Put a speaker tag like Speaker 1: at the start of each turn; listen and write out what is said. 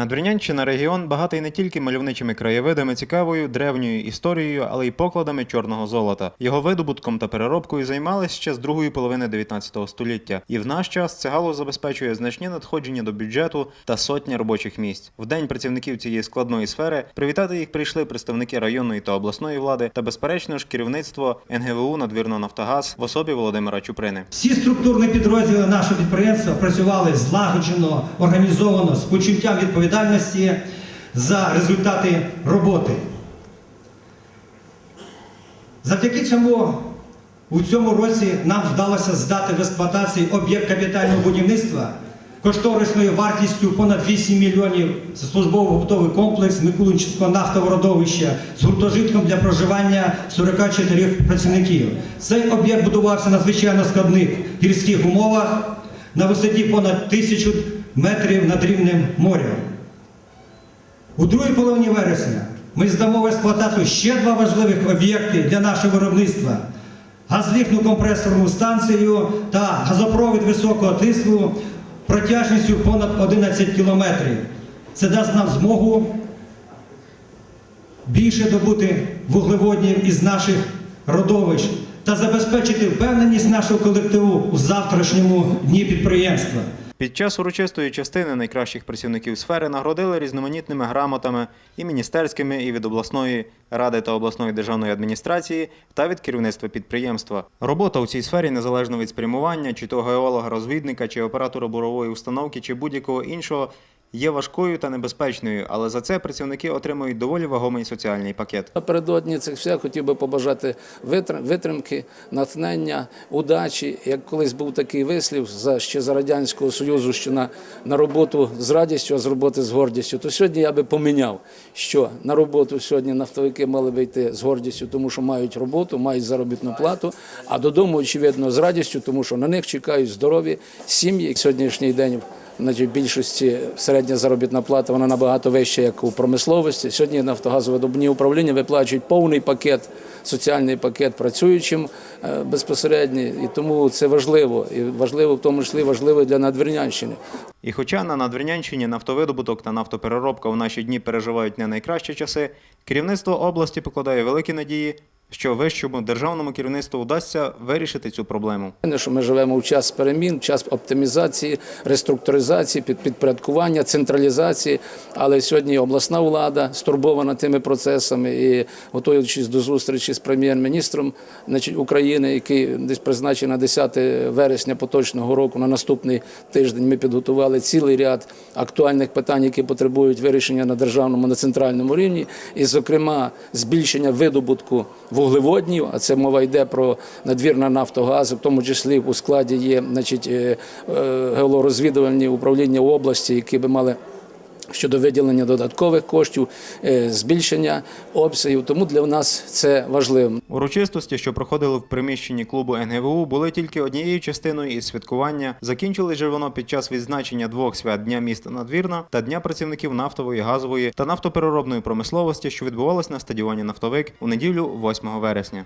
Speaker 1: Надвірнянщина регіон багатий не тільки мальовничими краєвидами, цікавою древньою історією, але й покладами чорного золота. Його видобутком та переробкою займались ще з другої половини 19 століття. І в наш час це галузь забезпечує значні надходження до бюджету та сотні робочих місць. В день працівників цієї складної сфери привітати їх прийшли представники районної та обласної влади та, безперечно ж, керівництво НГВУ Надвірно Нафтогаз в особі Володимира Чуприни.
Speaker 2: Всі структурні підрозділи нашого підприємства працювали злагоджено, організовано, з почуттям відповідальності за результати роботи. Завдяки цьому у цьому році нам вдалося здати в експлуатацію об'єкт капітального будівництва кошторисною вартістю понад 8 мільйонів службово-побутовий комплекс Микулинського нафтового родовища з гуртожитком для проживання 44 працівників. Цей об'єкт будувався на надзвичайно складних гірських умовах на висоті понад тисячу метрів над рівнем моря. У другій половині вересня ми здамо в експлуатацію ще два важливих об'єкти для нашого виробництва: газліфну компресорну станцію та газопровід високого тиску протяжністю понад 11 кілометрів. Це дасть нам змогу більше добути вуглеводнів із наших родовищ та забезпечити впевненість нашого колективу у завтрашньому дні підприємства.
Speaker 1: Під час урочистої частини найкращих працівників сфери нагородили різноманітними грамотами і міністерськими, і від обласної ради та обласної державної адміністрації та від керівництва підприємства. Робота у цій сфері незалежно від спрямування, чи то геолога, розвідника, чи оператора бурової установки, чи будь-якого іншого. Є важкою та небезпечною, але за це працівники отримують доволі вагомий соціальний пакет.
Speaker 3: Напередодні цих свят хотів би побажати витр- витримки, натхнення, удачі. Як колись був такий вислів за ще за радянського союзу, що на, на роботу з радістю, а з роботи з гордістю, то сьогодні я би поміняв, що на роботу сьогодні нафтовики мали би йти з гордістю, тому що мають роботу, мають заробітну плату. А додому, очевидно, з радістю, тому що на них чекають здорові сім'ї. Сьогоднішній день Значить, в більшості середня заробітна плата вона набагато вища, як у промисловості. Сьогодні нафтогазовидобні управління виплачують повний пакет, соціальний пакет працюючим е, безпосередньо, і тому це важливо. І важливо, в тому числі важливо для Надвірнянщини.
Speaker 1: І хоча на Надвірнянщині нафтовидобуток та нафтопереробка в наші дні переживають не найкращі часи, керівництво області покладає великі надії, що вищому державному керівництву вдасться вирішити цю проблему.
Speaker 3: Що ми живемо в час перемін, в час оптимізації, реструктуризації, під- підпорядкування, централізації. Але сьогодні обласна влада стурбована тими процесами і готуючись до зустрічі з прем'єр-міністром України, який десь призначений на 10 вересня поточного року, на наступний тиждень ми підготували цілий ряд актуальних питань, які потребують вирішення на державному, на центральному рівні, і, зокрема, збільшення видобутку вуглеводнів, а це мова йде про надвірна Нафтогаз, в тому числі у складі є значить, е, е, управління області, які би мали щодо виділення додаткових коштів, е, збільшення обсягів. Тому для нас це важливо.
Speaker 1: Урочистості, що проходили в приміщенні клубу НГВУ, були тільки однією частиною із святкування. Закінчилось же воно під час відзначення двох свят Дня міста Надвірна та Дня працівників нафтової, газової та нафтопереробної промисловості, що відбувалось на стадіоні Нафтовик у неділю 8 вересня.